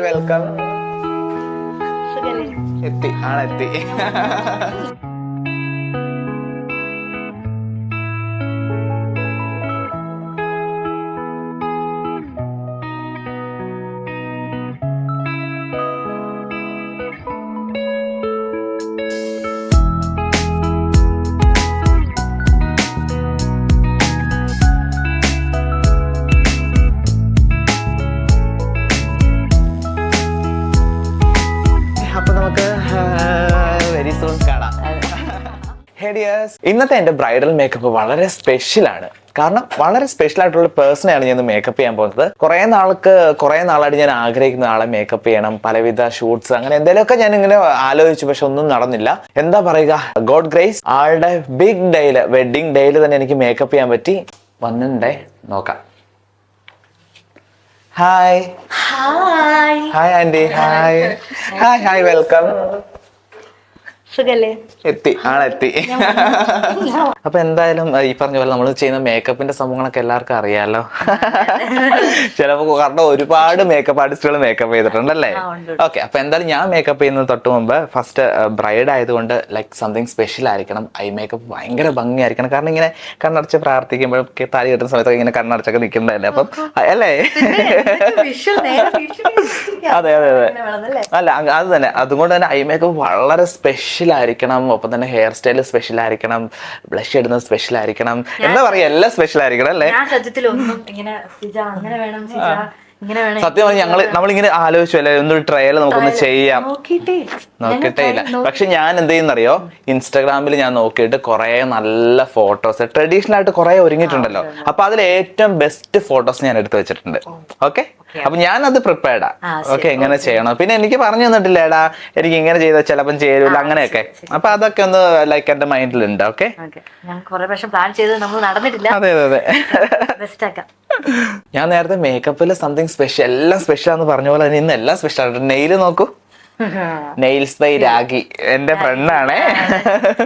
Welcome എത്തി ആളെത്തി. ഇന്നത്തെ എന്റെ ബ്രൈഡൽ മേക്കപ്പ് വളരെ സ്പെഷ്യൽ ആണ്. കാരണം വളരെ സ്പെഷ്യൽ ആയിട്ടുള്ള പേഴ്സണെയാണ് ഞാൻ മേക്കപ്പ് ചെയ്യാൻ പോകുന്നത്. കുറെ നാൾക്ക് കുറെ നാളായിട്ട് ഞാൻ ആഗ്രഹിക്കുന്ന ആളെ മേക്കപ്പ് ചെയ്യണം പലവിധ ഷൂട്ട്സ് അങ്ങനെ എന്തെങ്കിലുമൊക്കെ ഞാൻ ഇങ്ങനെ ആലോചിച്ചു പക്ഷെ ഒന്നും നടന്നില്ല. എന്താ പറയുക? ഗോഡ് ഗ്രേസ് ആളുടെ ബിഗ് ഡേയിൽ വെഡിങ് ഡേയിൽ തന്നെ എനിക്ക് മേക്കപ്പ് ചെയ്യാൻ പറ്റി. വന്നിട്ടുണ്ടേ നോക്കാം. Hi hi hi aunty hi hi hi welcome സുഖല്ലേ? എത്തി ആളെത്തി. അപ്പൊ എന്തായാലും ഈ പറഞ്ഞ പോലെ നമ്മൾ ചെയ്യുന്ന മേക്കപ്പിന്റെ സംഭവങ്ങളൊക്കെ എല്ലാവർക്കും അറിയാലോ. ചിലപ്പോ കാരണം ഒരുപാട് മേക്കപ്പ് ആർട്ടിസ്റ്റുകൾ മേക്കപ്പ് ചെയ്തിട്ടുണ്ടല്ലേ? ഓക്കെ അപ്പൊ എന്തായാലും ഞാൻ മേക്കപ്പ് ചെയ്യുന്നത് തൊട്ട് മുമ്പ് ഫസ്റ്റ് ബ്രൈഡ് ആയതുകൊണ്ട് ലൈക്ക് സംതിങ് സ്പെഷ്യൽ ആയിരിക്കണം. ഐ മേക്കപ്പ് ഭയങ്കര ഭംഗിയായിരിക്കണം. കാരണം ഇങ്ങനെ കണ്ണടച്ച് പ്രാർത്ഥിക്കുമ്പോഴും താലി കെട്ടുന്ന സമയത്തൊക്കെ ഇങ്ങനെ കണ്ണടച്ചൊക്കെ നിൽക്കുന്നതല്ലേ? അപ്പം അല്ലേ? അതെ അതെ അതെ? അല്ല? അത് തന്നെ. അതുകൊണ്ട് തന്നെ ഐ മേക്കപ്പ് വളരെ സ്പെഷ്യൽ ആയിരിക്കണം. ഒപ്പം തന്നെ ഹെയർ സ്റ്റൈൽ സ്പെഷ്യൽ ആയിരിക്കണം. ബ്ലഷ് ഇടുന്നത് സ്പെഷ്യൽ ആയിരിക്കണം. എന്താ പറയാ എല്ലാം സ്പെഷ്യൽ ആയിരിക്കണം അല്ലേ? ഞാൻ സത്യത്തിൽ ഒന്നും ഇങ്ങനെ അങ്ങനെ വേണം സത്യം പറഞ്ഞാൽ ഞങ്ങൾ നമ്മളിങ്ങനെ ആലോചിച്ചു അല്ലേ ഒന്നൊരു ട്രയൽ നമുക്കൊന്ന് ചെയ്യാം. നോക്കിയിട്ടേ. ഇല്ല. പക്ഷെ ഞാൻ എന്ത് ചെയ്യുന്നറിയോ? ഇൻസ്റ്റാഗ്രാമിൽ ഞാൻ നോക്കിയിട്ട് കുറെ നല്ല ഫോട്ടോസ് ട്രഡീഷണൽ ആയിട്ട് കുറെ ഒരുങ്ങിയിട്ടുണ്ടല്ലോ. അപ്പൊ അതിൽ ഏറ്റവും ബെസ്റ്റ് ഫോട്ടോസ് ഞാൻ എടുത്തു വെച്ചിട്ടുണ്ട്. ഓക്കെ അപ്പൊ ഞാൻ അത് പ്രിപ്പയർഡാ ഓക്കെ എങ്ങനെ ചെയ്യണം. പിന്നെ എനിക്ക് പറഞ്ഞു തന്നിട്ടില്ല എടാ എനിക്ക് ഇങ്ങനെ ചെയ്താൽ ചിലപ്പം ചേരൂല അങ്ങനെയൊക്കെ. അപ്പൊ അതൊക്കെ ഒന്ന് ലൈക്ക് എന്റെ മൈൻഡിൽ ഉണ്ട് ഓക്കെ പ്ലാൻ ചെയ്ത് നമ്മൾ നടന്നിട്ടില്ല. അതെ അതെ ഞാൻ നേരത്തെ മേക്കപ്പിൽ സംതിങ് സ്പെഷ്യൽ എല്ലാം സ്പെഷ്യൽ ആണെന്ന് പറഞ്ഞ പോലെ തന്നെ ഇന്ന് എല്ലാം സ്പെഷ്യൽ ആണ്. നെയിൽ നോക്കൂ. നെയിൽസ് ബൈ രാഗി എന്റെ ഫ്രണ്ടാണേ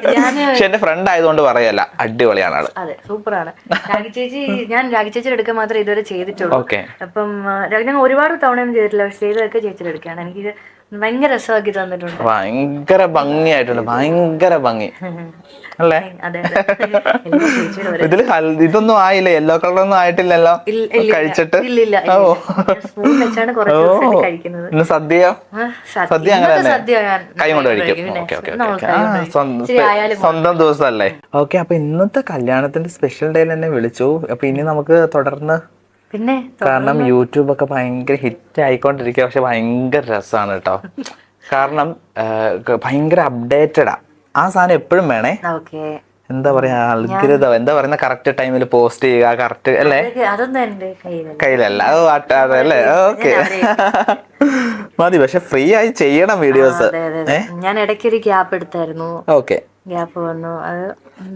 പക്ഷെ എന്റെ ഫ്രണ്ട് ആയതുകൊണ്ട് പറയല്ല. അടിപൊളിയാണ് ആൾ. അതെ സൂപ്പറാണ് രാഗി ചേച്ചി ഞാൻ രാഗി ചേച്ചിയുടെ എടുക്കാൻ മാത്രമേ ഇതുവരെ ചെയ്തിട്ടുള്ളൂ. അപ്പം ഞാൻ ഒരുപാട് തവണയൊന്നും ചെയ്തിട്ടില്ല പക്ഷെ ചെയ്തതൊക്കെ ചേച്ചിയുടെ എടുക്കുകയാണ്. എനിക്കിത് ഭയങ്കര രസമാക്കി തന്നിട്ടുണ്ട്. ഭയങ്കര ഭംഗിയായിട്ടുണ്ട്. ഭയങ്കര ഭംഗി. അല്ലേ? ഇതിൽ ഇതൊന്നും ആയില്ല. യെല്ലോ കളർ ഒന്നും ആയിട്ടില്ലല്ലോ കഴിച്ചിട്ട്. ഇല്ല, ഇല്ല, ഇല്ല, ഓ. ഇല്ല. സ്പൂൺ വെച്ചാണ് കുറച്ച് ഓ. കഴിക്കുന്നത്. ഇന്ന് സദ്യ. സദ്യ അങ്ങനെ കൈ കൊണ്ട് കഴിക്കും. സ്വന്തം ദിവസമല്ലേ? ഓക്കെ അപ്പൊ ഇന്നത്തെ കല്യാണത്തിന്റെ സ്പെഷ്യൽ ഡേയിൽ തന്നെ വിളിച്ചു. അപ്പൊ ഇനി നമുക്ക് തുടർന്ന് പിന്നെ കാരണം യൂട്യൂബ് ഒക്കെ ഭയങ്കര ഹിറ്റ് ആയിക്കൊണ്ടിരിക്കുക. പക്ഷെ ഭയങ്കര രസമാണ് കേട്ടോ കാരണം ഭയങ്കര അപ്ഡേറ്റഡാ ആ. സാധനം എപ്പോഴും വേണേ. എന്താ പറയാ അൽകൃതം എന്താ പറയുന്ന കറക്റ്റ് ടൈമിൽ പോസ്റ്റ് ചെയ്യുക കറക്റ്റ് അല്ലേ? കയ്യിലല്ല. അതല്ലേ ഓക്കെ. മതി പക്ഷെ ഫ്രീ ആയി ചെയ്യണം വീഡിയോസ് ഞാൻ ഇടയ്ക്ക് ഒരു ഗ്യാപ്പ് എടുത്തായിരുന്നു. ഓക്കെ. ഗ്യാപ്പ് വന്നു. അത്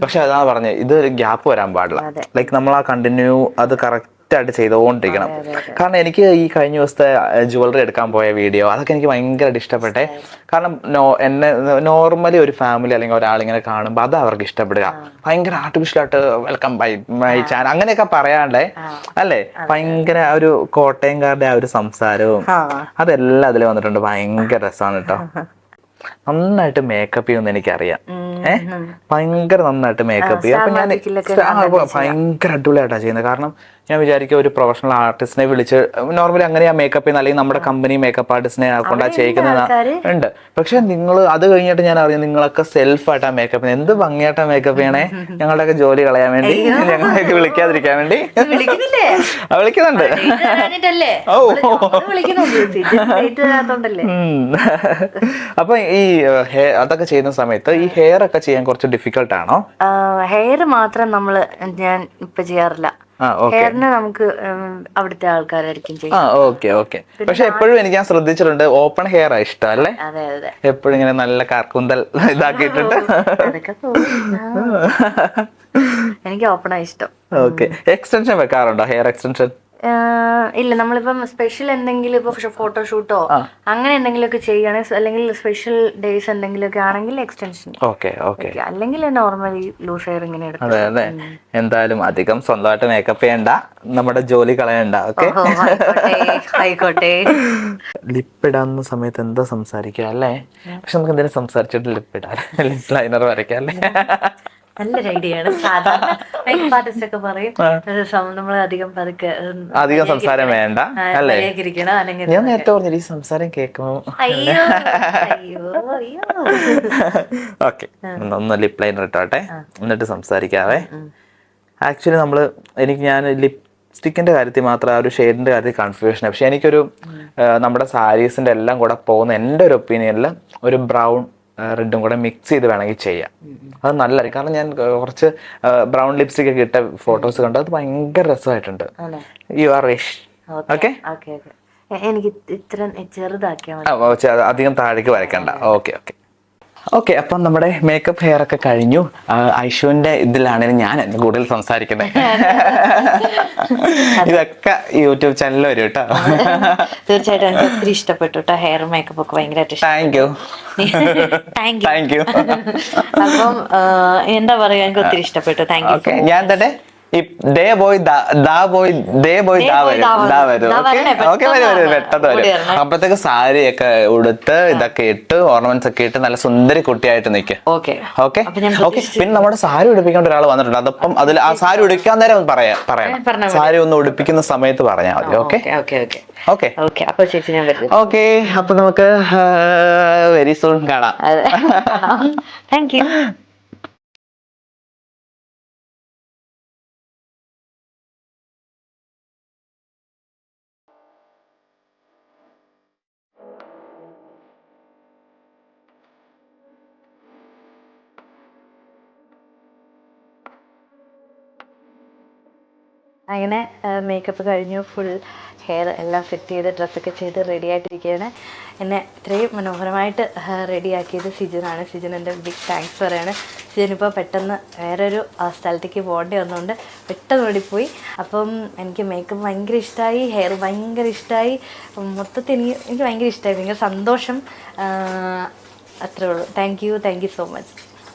പക്ഷെ അതാ പറഞ്ഞത് ഇതൊരു ഗ്യാപ്പ് വരാൻ പാടില്ല. ലൈക്ക് നമ്മൾ ആ കണ്ടിന്യൂ അത് കറക്റ്റ് ആയിട്ട് ചെയ്തുകൊണ്ടിരിക്കണം. കാരണം എനിക്ക് ഈ കഴിഞ്ഞ ദിവസത്തെ ജുവലറി എടുക്കാൻ പോയ വീഡിയോ അതൊക്കെ എനിക്ക് ഭയങ്കരമായിട്ട് ഇഷ്ടപ്പെട്ടെ. കാരണം നോ എന്നെ നോർമലി ഒരു ഫാമിലി അല്ലെങ്കിൽ ഒരാളിങ്ങനെ കാണുമ്പോൾ അത് അവർക്ക് ഇഷ്ടപ്പെടുക. ഭയങ്കര ആർട്ടിഫിഷ്യൽ ആയിട്ട് വെൽക്കം ബൈ മൈ ചാനൽ അങ്ങനെയൊക്കെ പറയാണ്ടേ. അല്ലേ? ഭയങ്കര ആ ഒരു കോട്ടയംകാരുടെ ആ ഒരു സംസാരവും അതെല്ലാം അതിൽ വന്നിട്ടുണ്ട്. ഭയങ്കര രസമാണ് കേട്ടോ നന്നായിട്ട് മേക്കപ്പ് ചെയ്യുമെന്ന് എനിക്കറിയാം. ഏഹ് ഭയങ്കര നന്നായിട്ട് മേക്കപ്പ് ചെയ്യും. അപ്പൊ ഞാൻ ഭയങ്കര അടിപൊളിയായിട്ടാണ് ചെയ്യുന്നത്. കാരണം ഞാൻ വിചാരിക്കും ഒരു പ്രൊഫഷണൽ ആർട്ടിസ്റ്റിനെ വിളിച്ച് നോർമലി അങ്ങനെയാ മേക്കപ്പ് ചെയ്യുന്ന അല്ലെങ്കിൽ നമ്മുടെ കമ്പനി മേക്കപ്പ് ആർട്ടിസ്റ്റിനെ കൊണ്ടാ ചെയ്യിക്കുന്ന ഉണ്ട്. പക്ഷെ നിങ്ങൾ അത് കഴിഞ്ഞിട്ട് ഞാൻ അറിയാം നിങ്ങളൊക്കെ സെൽഫ് ആയിട്ടാ മേക്കപ്പ് എന്ത് ഭംഗിയായിട്ടാ മേക്കപ്പ് ചെയ്യണേ? ഞങ്ങളുടെയൊക്കെ ജോലി കളയാൻ വേണ്ടി ഞങ്ങളെയൊക്കെ വിളിക്കാതിരിക്കാൻ വേണ്ടി. ആ, വിളിക്കുന്നുണ്ട്. ഓ. അപ്പൊ ഈ അതൊക്കെ ചെയ്യുന്ന സമയത്ത് ഈ ഹെയർ ഒക്കെ ചെയ്യാൻ കുറച്ച് ഡിഫിക്കൽട്ട് ആണോ? ഹെയർ മാത്രം നമ്മൾ ഞാൻ ഇപ്പൊ ചെയ്യാറില്ല. ആ ഹെയറിന് നമുക്ക് അവിടുത്തെ ആൾക്കാരായിരിക്കും ആ ഓക്കെ ഓക്കെ. പക്ഷെ എപ്പോഴും എനിക്ക് ഞാൻ ശ്രദ്ധിച്ചിട്ടുണ്ട് ഓപ്പൺ ഹെയർ ആ ഇഷ്ടം അല്ലേ? എപ്പോഴും ഇങ്ങനെ നല്ല കാർക്കുന്തൽ ഇതാക്കിയിട്ടുണ്ട്. എനിക്ക് ഓപ്പൺ ആ. ഇഷ്ടം. ഓക്കെ. എക്സ്റ്റൻഷൻ വെക്കാറുണ്ടോ? Hair extension? ഇല്ല നമ്മളിപ്പം സ്പെഷ്യൽ എന്തെങ്കിലും ഇപ്പൊ ഫോട്ടോഷൂട്ടോ അങ്ങനെ എന്തെങ്കിലുമൊക്കെ ചെയ്യുകയാണെങ്കിൽ അല്ലെങ്കിൽ സ്പെഷ്യൽ ഡേയ്സ് എന്തെങ്കിലുമൊക്കെ ആണെങ്കിൽ എക്സ്റ്റൻഷൻ ഓക്കെ ഓക്കെ. അല്ലെങ്കിൽ നോർമലി ലൂസ് ഹെയർ ഇങ്ങനെ എടുക്കും. അതെ അതെ. എന്തായാലും അധികം സ്വന്തമായിട്ട് മേക്കപ്പ് ചെയ്യണ്ട നമ്മുടെ ജോലി കളയണ്ട ഓക്കെ? ആയിക്കോട്ടെ ലിപ്പ് ഇടാവുന്ന സമയത്ത് എന്താ സംസാരിക്കുക അല്ലേ? പക്ഷെ നമുക്ക് എന്തെങ്കിലും സംസാരിച്ചിട്ട് ലിപ്പ് ഇടാം ലിപ്പ് ലൈനർ വരയ്ക്കാം അല്ലേ? നല്ലൊരു ഐഡിയ ആണ്. സാധാരണ മേക്കപ്പ് ആർട്ടിസ്റ്റ് ഒക്കെ പറയും നമ്മൾ അധികം പതുക്കെ അധികം സംസാരം വേണ്ട അല്ലേ? ഞാൻ നേരത്തെ പറഞ്ഞില്ല ഈ സംസാരം കേൾക്കുമോ അയ്യോ അയ്യോ ഓക്കെ ഒന്ന് ലിപ് ലൈനർ ഇട്ടോട്ടെ. എന്നിട്ട് സംസാരിക്കാവേ. ആക്ച്വലി നമ്മൾ എനിക്ക് ഞാൻ ലിപ്സ്റ്റിക്കിന്റെ കാര്യത്തിൽ മാത്രം ആ ഒരു ഷെയ്ഡിന്റെ കാര്യത്തിൽ കൺഫ്യൂഷൻ പക്ഷെ എനിക്കൊരു നമ്മുടെ സാരീസിന്റെ എല്ലാം കൂടെ പോകുന്ന എന്റെ ഒരു ഒപ്പീനിയനിൽ ഒരു ബ്രൗൺ റെഡും കൂടെ മിക്സ് ചെയ്ത് വേണമെങ്കിൽ ചെയ്യാം. അത് നല്ലതായിരിക്കും. കാരണം ഞാൻ കുറച്ച് ബ്രൗൺ ലിപ്സ്റ്റിക് ഒക്കെ ഇട്ട ഫോട്ടോസ് കണ്ടു അത് ഭയങ്കര രസമായിട്ടുണ്ട്. യു ആർ വിഷ് ഓക്കെ എനിക്ക് ഇത്ര ചെറുതാക്കിയാൽ അധികം താഴേക്ക് വരയ്ക്കണ്ട. ഓക്കെ ഓക്കെ ഓക്കെ അപ്പം നമ്മുടെ മേക്കപ്പ് ഹെയർ ഒക്കെ കഴിഞ്ഞു. ഐഷുവിന്റെ ഇതിലാണെങ്കിൽ ഞാൻ കൂടുതൽ സംസാരിക്കുന്നത്. ഇതൊക്കെ യൂട്യൂബ് ചാനലിൽ വരും കേട്ടോ. തീർച്ചയായിട്ടും എനിക്ക് ഒത്തിരി ഇഷ്ടപ്പെട്ടു കേട്ടോ ഹെയർ മേക്കപ്പ് ഒക്കെ ഭയങ്കരമായിട്ട് താങ്ക് യു താങ്ക് യു അപ്പം എന്താ പറയുക എനിക്ക് ഒത്തിരി ഇഷ്ടപ്പെട്ടു. താങ്ക് യു ഞാൻ തന്നെ ഈ ദാ ദേ വരും ദാ വരും. ഓക്കെ? വരും വരും പെട്ടെന്ന് വരും. അപ്പഴത്തേക്ക് സാരി ഒക്കെ ഉടുത്ത് ഇതൊക്കെ ഇട്ട് ഓർണമെന്റ്സ് ഒക്കെ ഇട്ട് നല്ല സുന്ദരി കുട്ടിയായിട്ട് നിൽക്കുക ഓക്കെ. ഓക്കെ? പിന്നെ നമ്മുടെ സാരി ഉടുപ്പിക്കേണ്ട ഒരാൾ വന്നിട്ടുണ്ട്. അതപ്പം അതിൽ ആ സാരി ഉടുക്കാൻ നേരം ഒന്ന് പറയാം പറയാം സാരി ഒന്ന് ഉടുപ്പിക്കുന്ന സമയത്ത് പറഞ്ഞാൽ മതി ഓക്കെ? ഓക്കെ ഓക്കെ അപ്പൊ ചേച്ചി ഞാൻ വരും ഓക്കെ അപ്പൊ നമുക്ക് വെരി സൂൺ കാണാം. താങ്ക് യു അങ്ങനെ മേക്കപ്പ് കഴിഞ്ഞു ഫുൾ ഹെയർ എല്ലാം സെറ്റ് ചെയ്ത് ഡ്രസ്സൊക്കെ ചെയ്ത് റെഡി ആയിട്ടിരിക്കുകയാണ്. എന്നെ ഇത്രയും മനോഹരമായിട്ട് റെഡിയാക്കിയത് സിജനാണ്. സിജനെന്റെ ബിഗ് താങ്ക്സ് പറയാണ്. സിജൻ ഇപ്പോൾ പെട്ടെന്ന് വേറൊരു സ്ഥലത്തേക്ക് പോകേണ്ടി വന്നുകൊണ്ട് പെട്ടെന്ന് ഓടിപ്പോയി. അപ്പം എനിക്ക് മേക്കപ്പ് ഭയങ്കര ഇഷ്ടമായി ഹെയർ ഭയങ്കര ഇഷ്ടമായി മൊത്തത്തിൽ എനിക്ക് എനിക്ക് ഭയങ്കര ഇഷ്ടമായി ഭയങ്കര സന്തോഷം. അത്രേ ഉള്ളൂ. Thank you thank you so much